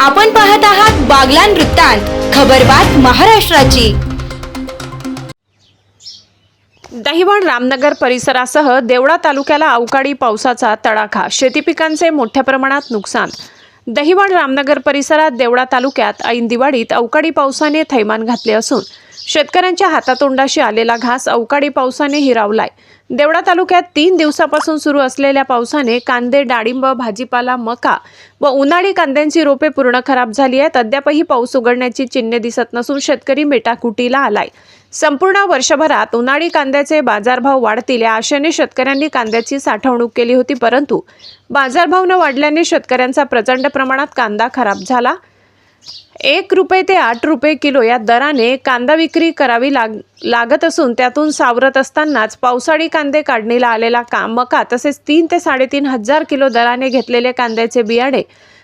आपण पाहत आहात बागलान वृत्तांत खबरबात महाराष्ट्राची. दहिवण रामनगर परिसरासह देवळा तालुक्याला अवकाळी पावसाचा तडाखा शेती पिकांचे मोठ्या प्रमाणात नुकसान. दहिवण रामनगर परिसरात देवळा तालुक्यात ऐन दिवाळीत अवकाळी पावसाने थैमान घातले असून शेतकऱ्यांच्या हातातोंडाशी आलेला घास अवकाळी पावसाने हिरावलाय. देवळा तालुक्यात तीन दिवसापासून सुरू असलेल्या पावसाने कांदे डाळिंब भाजीपाला मका व उन्हाळी कांद्यांची रोपे पूर्ण खराब झाली आहेत. अद्यापही पाऊस उघडण्याची चिन्हे दिसत नसून शेतकरी मेटाकुटीला आलाय. संपूर्ण वर्षभरात उन्हाळी कांद्याचे बाजारभाव वाढतील या आशेने शेतकऱ्यांनी कांद्याची साठवणूक केली होती परंतु बाजारभाव न वाढल्याने शेतकऱ्यांचा प्रचंड प्रमाणात कांदा खराब झाला. एक रुपये ते आठ रुपये किलो या दराने कांदा विक्री करावी लाग लागत असून त्यातून सावरत असतानाच पावसाळी कांदे काढणीला आलेला का मका तसेच तीन ते साडेतीन हजार किलो दराने घेतलेले कांद्याचे बियाणे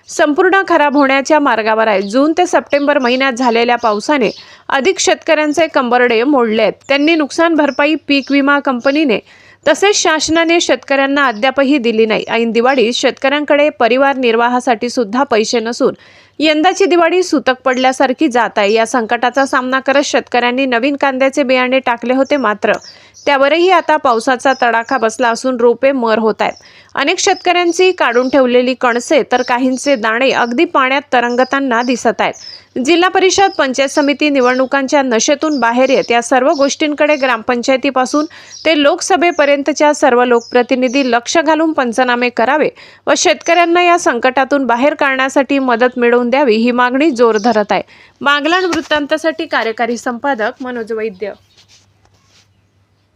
संपूर्ण खराब होण्याच्या मार्गावर आहे. जून ते सप्टेंबर महिन्यात झालेल्या पावसाने अधिक शेतकऱ्यांचे कंबरडे मोडले आहेत. त्यांनी नुकसान भरपाई पीक विमा कंपनीने तसेच शासनाने शेतकऱ्यांना अद्यापही दिली नाही. ऐन दिवाळीत शेतकऱ्यांकडे परिवार निर्वाहासाठी सुद्धा पैसे नसून यंदाची दिवाळी सुतक पडल्यासारखी जात आहे. या संकटाचा सामना करत शेतकऱ्यांनी नवीन कांद्याचे बियाणे टाकले होते मात्र त्यावरही आता पावसाचा तडाखा बसला असून रोपे मर होत आहेत. अनेक शेतकऱ्यांची काढून ठेवलेली कणसे तर काहींचे दाणे अगदी पाण्यात तरंगताना दिसत आहेत. जिल्हा परिषद पंचायत समिती निवडणुकांच्या नशेतून बाहेर येत या सर्व गोष्टींकडे ग्रामपंचायतीपासून ते लोकसभेपर्यंतच्या सर्व लोकप्रतिनिधी लक्ष घालून पंचनामे करावे व शेतकऱ्यांना या संकटातून बाहेर काढण्यासाठी मदत मिळवून द्यावी ही मागणी जोर धरत आहे. बागलाण वृत्तांतासाठी कार्यकारी संपादक मनोज वैद्य.